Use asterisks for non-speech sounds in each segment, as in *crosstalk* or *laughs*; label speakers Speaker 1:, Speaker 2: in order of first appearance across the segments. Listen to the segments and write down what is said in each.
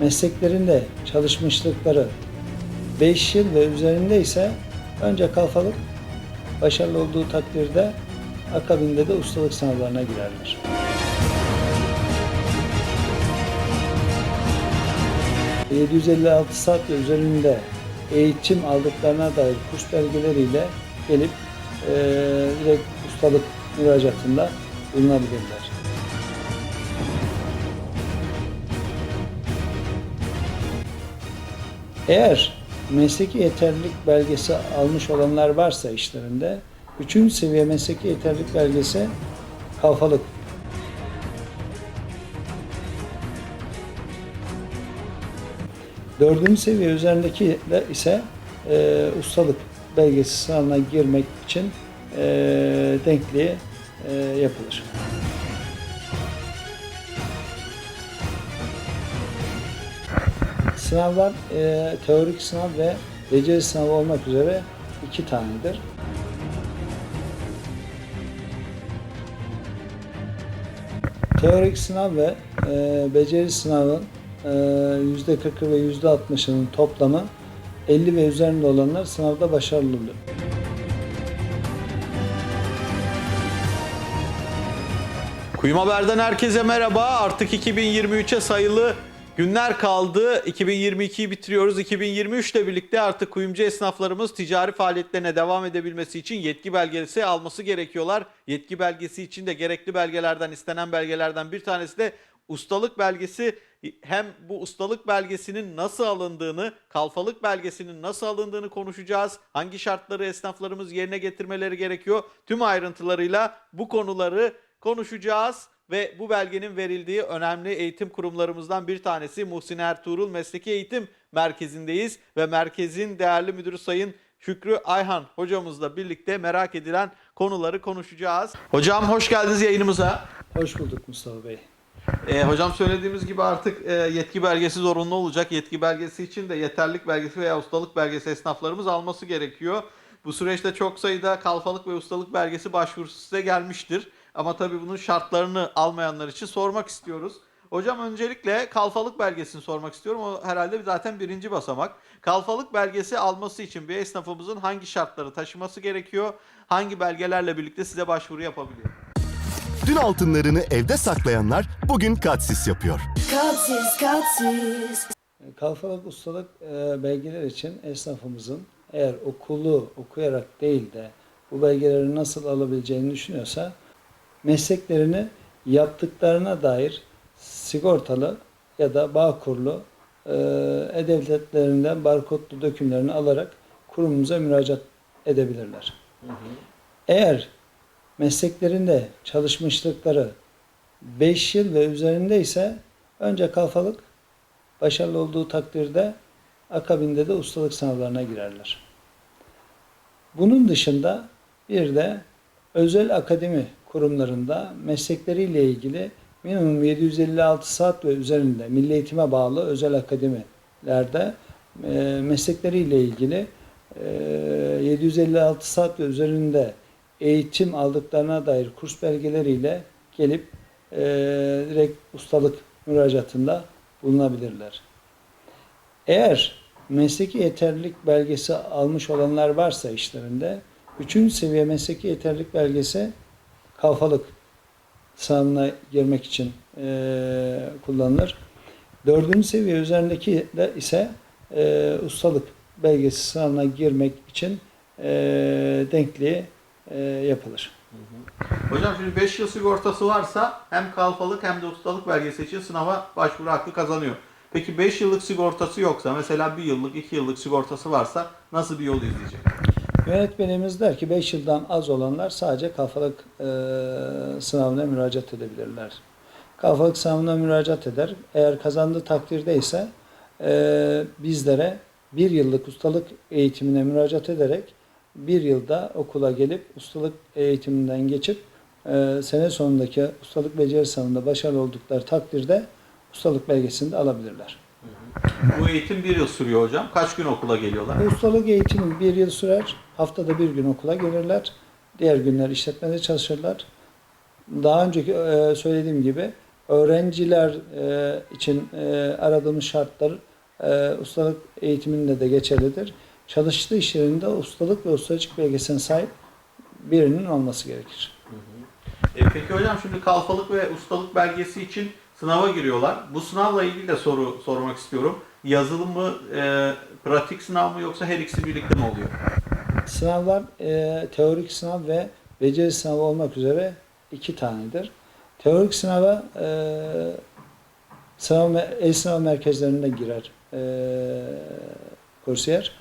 Speaker 1: mesleklerinde çalışmışlıkları 5 yıl ve üzerinde ise önce kalfalık, başarılı olduğu takdirde akabinde de ustalık sınavlarına girerler. ...756 saat ve üzerinde eğitim aldıklarına dair kurs belgeleriyle gelip eee direkt ustalık müracaatında bulunabilirler. Eğer mesleki yeterlilik belgesi almış olanlar varsa işlerinde, üçüncü seviye mesleki yeterlilik belgesi kalfalık. Dördüncü seviye üzerindeki de ise e, ustalık belgesi sınavına girmek için e, denkliği e, yapılır. Sınavlar e, teorik sınav ve beceri sınavı olmak üzere iki tanedir. Teorik sınav ve e, beceri sınavın e, yüzde 40'ı ve yüzde 60'ının toplamı 50 ve üzerinde olanlar sınavda başarılı oluyor.
Speaker 2: Kuyum Haber'den herkese merhaba. Artık 2023'e sayılı günler kaldı. 2022'yi bitiriyoruz. 2023 ile birlikte artık kuyumcu esnaflarımız ticari faaliyetlerine devam edebilmesi için yetki belgesi alması gerekiyorlar. Yetki belgesi için de gerekli belgelerden, istenen belgelerden bir tanesi de ustalık belgesi. Hem bu ustalık belgesinin nasıl alındığını, kalfalık belgesinin nasıl alındığını konuşacağız. Hangi şartları esnaflarımız yerine getirmeleri gerekiyor? Tüm ayrıntılarıyla bu konuları konuşacağız ve bu belgenin verildiği önemli eğitim kurumlarımızdan bir tanesi Muhsin Ertuğrul Mesleki Eğitim Merkezi'ndeyiz ve merkezin değerli müdürü Sayın Şükrü Ayhan hocamızla birlikte merak edilen konuları konuşacağız. Hocam hoş geldiniz yayınımıza.
Speaker 1: Hoş bulduk Mustafa Bey.
Speaker 2: Ee, hocam söylediğimiz gibi artık e, yetki belgesi zorunlu olacak. Yetki belgesi için de yeterlik belgesi veya ustalık belgesi esnaflarımız alması gerekiyor. Bu süreçte çok sayıda kalfalık ve ustalık belgesi başvurusu size gelmiştir. Ama tabii bunun şartlarını almayanlar için sormak istiyoruz. Hocam öncelikle kalfalık belgesini sormak istiyorum. O herhalde zaten birinci basamak. Kalfalık belgesi alması için bir esnafımızın hangi şartları taşıması gerekiyor? Hangi belgelerle birlikte size başvuru yapabiliyor?
Speaker 3: Dün altınlarını evde saklayanlar bugün katsis yapıyor.
Speaker 4: Kalpsiz, kalpsiz.
Speaker 1: Kalfalık ustalık e, belgeler için esnafımızın eğer okulu okuyarak değil de bu belgeleri nasıl alabileceğini düşünüyorsa mesleklerini yaptıklarına dair sigortalı ya da bağkurlu e, e-devletlerinden barkodlu dökümlerini alarak kurumumuza müracaat edebilirler. Eğer mesleklerinde çalışmışlıkları 5 yıl ve üzerinde ise önce kalfalık başarılı olduğu takdirde akabinde de ustalık sınavlarına girerler. Bunun dışında bir de özel akademi kurumlarında meslekleriyle ilgili minimum 756 saat ve üzerinde milli eğitime bağlı özel akademilerde e, meslekleriyle ilgili e, 756 saat ve üzerinde eğitim aldıklarına dair kurs belgeleriyle gelip e, direkt ustalık müracaatında bulunabilirler. Eğer mesleki yeterlilik belgesi almış olanlar varsa işlerinde, üçüncü seviye mesleki yeterlilik belgesi kalfalık sınavına girmek için e, kullanılır. Dördüncü seviye üzerindeki de ise e, ustalık belgesi sınavına girmek için e, denkliği e, yapılır.
Speaker 2: Hocam şimdi 5 yıl sigortası varsa hem kalfalık hem de ustalık belgesi için sınava başvuru hakkı kazanıyor. Peki 5 yıllık sigortası yoksa mesela 1 yıllık 2 yıllık sigortası varsa nasıl bir yol izleyecek?
Speaker 1: Yönetmenimiz der ki 5 yıldan az olanlar sadece kafalık e, sınavına müracaat edebilirler. Kafalık sınavına müracaat eder. Eğer kazandığı takdirde ise e, bizlere bir yıllık ustalık eğitimine müracaat ederek bir yılda okula gelip ustalık eğitiminden geçip e, sene sonundaki ustalık beceri sınavında başarılı oldukları takdirde ustalık belgesini de alabilirler.
Speaker 2: Bu eğitim 1 yıl sürüyor hocam. Kaç gün okula geliyorlar?
Speaker 1: Ustalık eğitimi bir yıl sürer. Haftada bir gün okula gelirler. Diğer günler işletmede çalışırlar. Daha önceki e, söylediğim gibi öğrenciler e, için e, aradığımız şartlar ustalık eğitiminde de geçerlidir. Çalıştığı iş yerinde ustalık ve ustacılık belgesine sahip birinin olması gerekir.
Speaker 2: E, peki hocam şimdi kalfalık ve ustalık belgesi için sınava giriyorlar. Bu sınavla ilgili de soru sormak istiyorum. Yazılı mı, e, pratik sınav mı yoksa her ikisi birlikte mi oluyor?
Speaker 1: Sınavlar e, teorik sınav ve beceri sınavı olmak üzere iki tanedir. Teorik sınava e, sınav, el sınav merkezlerinde girer e, kursiyer.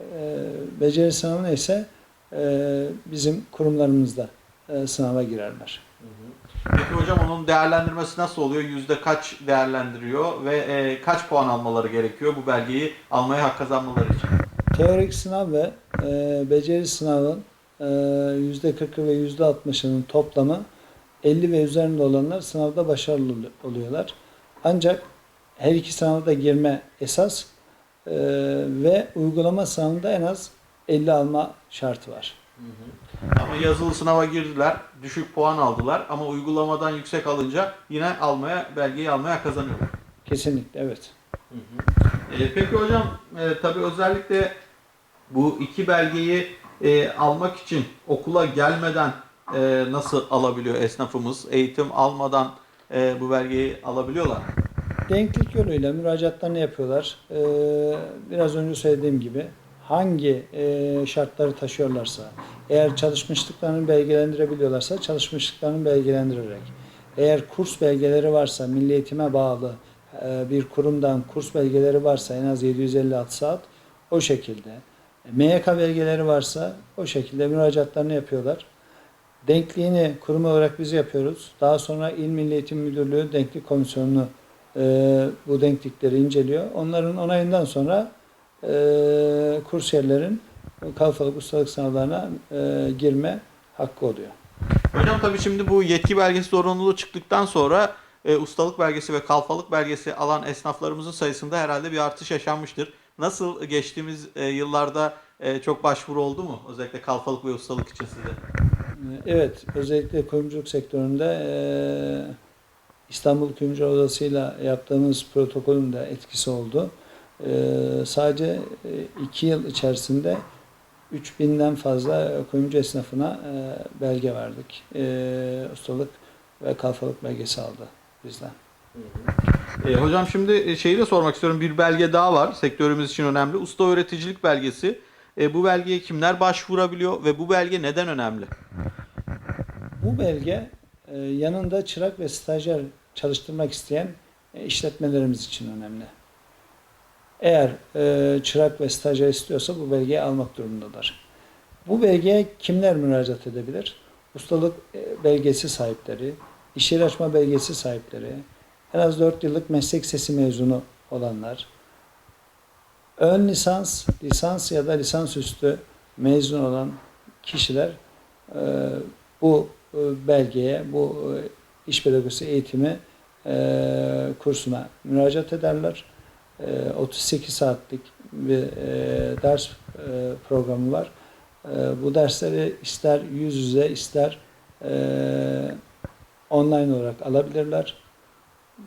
Speaker 1: E, beceri sınavına ise e, bizim kurumlarımızda e, sınava girerler.
Speaker 2: Peki hocam onun değerlendirmesi nasıl oluyor? Yüzde kaç değerlendiriyor ve e, kaç puan almaları gerekiyor bu belgeyi almaya hak kazanmaları için?
Speaker 1: Teorik sınav ve e, beceri sınavın e, %40'ı ve %60'ının toplamı 50 ve üzerinde olanlar sınavda başarılı ol- oluyorlar. Ancak her iki sınavda girme esas e, ve uygulama sınavında en az 50 alma şartı var.
Speaker 2: Ama yazılı sınava girdiler, düşük puan aldılar ama uygulamadan yüksek alınca yine almaya, belgeyi almaya kazanıyorlar.
Speaker 1: Kesinlikle evet.
Speaker 2: E, peki hocam e, tabii özellikle bu iki belgeyi e, almak için okula gelmeden e, nasıl alabiliyor esnafımız? Eğitim almadan e, bu belgeyi alabiliyorlar. mı?
Speaker 1: Denklik yoluyla müracaatlarını yapıyorlar. Ee, biraz önce söylediğim gibi hangi e, şartları taşıyorlarsa, eğer çalışmışlıklarını belgelendirebiliyorlarsa çalışmışlıklarını belgelendirerek, eğer kurs belgeleri varsa, milli eğitime bağlı e, bir kurumdan kurs belgeleri varsa en az 756 saat o şekilde, MYK belgeleri varsa o şekilde müracaatlarını yapıyorlar. Denkliğini kurum olarak biz yapıyoruz. Daha sonra İl Milli Eğitim Müdürlüğü Denklik Komisyonu'nu e, bu denklikleri inceliyor. Onların onayından sonra e, kursiyerlerin kalfalık ustalık sınavlarına e, girme hakkı oluyor.
Speaker 2: Hocam tabii şimdi bu yetki belgesi zorunluluğu çıktıktan sonra e, ustalık belgesi ve kalfalık belgesi alan esnaflarımızın sayısında herhalde bir artış yaşanmıştır. Nasıl geçtiğimiz e, yıllarda e, çok başvuru oldu mu? Özellikle kalfalık ve ustalık için size.
Speaker 1: Evet, özellikle kuyumculuk sektöründe e, İstanbul Kuyumcu Odası'yla yaptığımız protokolün de etkisi oldu. E, sadece e, iki yıl içerisinde 3000'den fazla kuyumcu esnafına e, belge verdik. E, ustalık ve kalfalık belgesi aldı bizden.
Speaker 2: E, hocam şimdi e, şeyi de sormak istiyorum. Bir belge daha var sektörümüz için önemli. Usta öğreticilik belgesi. E, bu belgeye kimler başvurabiliyor ve bu belge neden önemli?
Speaker 1: Bu belge e, yanında çırak ve stajyer çalıştırmak isteyen e, işletmelerimiz için önemli. Eğer e, çırak ve stajyer istiyorsa bu belgeyi almak durumundalar. Bu belgeye kimler müracaat edebilir? Ustalık e, belgesi sahipleri, iş yeri açma belgesi sahipleri, en az 4 yıllık meslek sesi mezunu olanlar, ön lisans, lisans ya da lisansüstü mezun olan kişiler e, bu e, belgeye, bu e, iş pedagojisi eğitimi e, kursuna müracaat ederler. E, 38 saatlik bir e, ders e, programı var. E, bu dersleri ister yüz yüze ister e, online olarak alabilirler.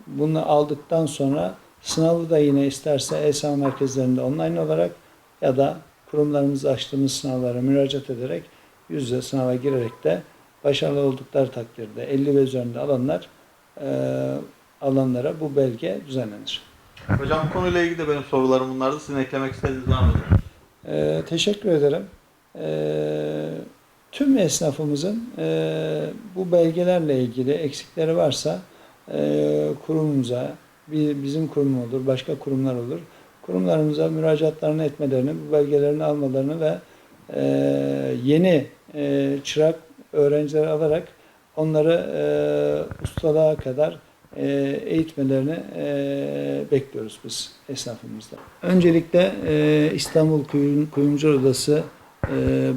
Speaker 1: Bunu aldıktan sonra sınavı da yine isterse e-sınav merkezlerinde online olarak ya da kurumlarımızda açtığımız sınavlara müracaat ederek yüz yüze sınava girerek de başarılı oldukları takdirde 50 ve üzerinde alanlar e, alanlara bu belge düzenlenir. *laughs*
Speaker 2: Hocam konuyla ilgili de benim sorularım bunlardı. Sizin eklemek istediğiniz var mı?
Speaker 1: E, teşekkür ederim. E, tüm esnafımızın e, bu belgelerle ilgili eksikleri varsa e, kurumumuza, bi- bizim kurum olur, başka kurumlar olur. Kurumlarımıza müracaatlarını etmelerini, bu belgelerini almalarını ve e, yeni e, çırak öğrencileri alarak onları e, ustalığa kadar e, eğitmelerini e, bekliyoruz biz esnafımızda. Öncelikle e, İstanbul Kuyum, Odası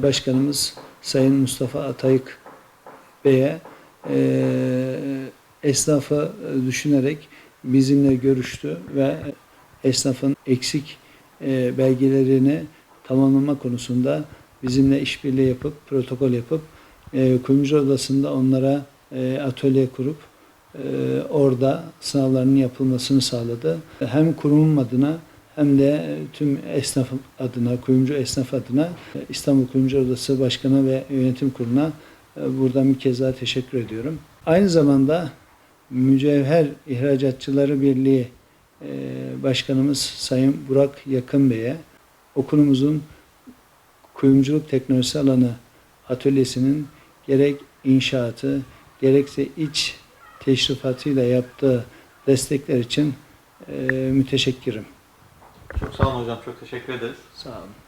Speaker 1: Başkanımız Sayın Mustafa Atayık Bey'e e, esnafı düşünerek bizimle görüştü ve esnafın eksik belgelerini tamamlama konusunda bizimle işbirliği yapıp, protokol yapıp e, kuyumcu odasında onlara atölye kurup orada sınavlarının yapılmasını sağladı. Hem kurumum adına hem de tüm esnaf adına, kuyumcu esnaf adına İstanbul Kuyumcu Odası Başkanı ve Yönetim Kurulu'na e, buradan bir kez daha teşekkür ediyorum. Aynı zamanda Mücevher İhracatçıları Birliği e, Başkanımız Sayın Burak Yakın Bey'e okulumuzun kuyumculuk teknolojisi alanı atölyesinin gerek inşaatı gerekse iç teşrifatıyla yaptığı destekler için e, müteşekkirim.
Speaker 2: Çok sağ olun hocam. Çok teşekkür ederiz.
Speaker 1: Sağ olun.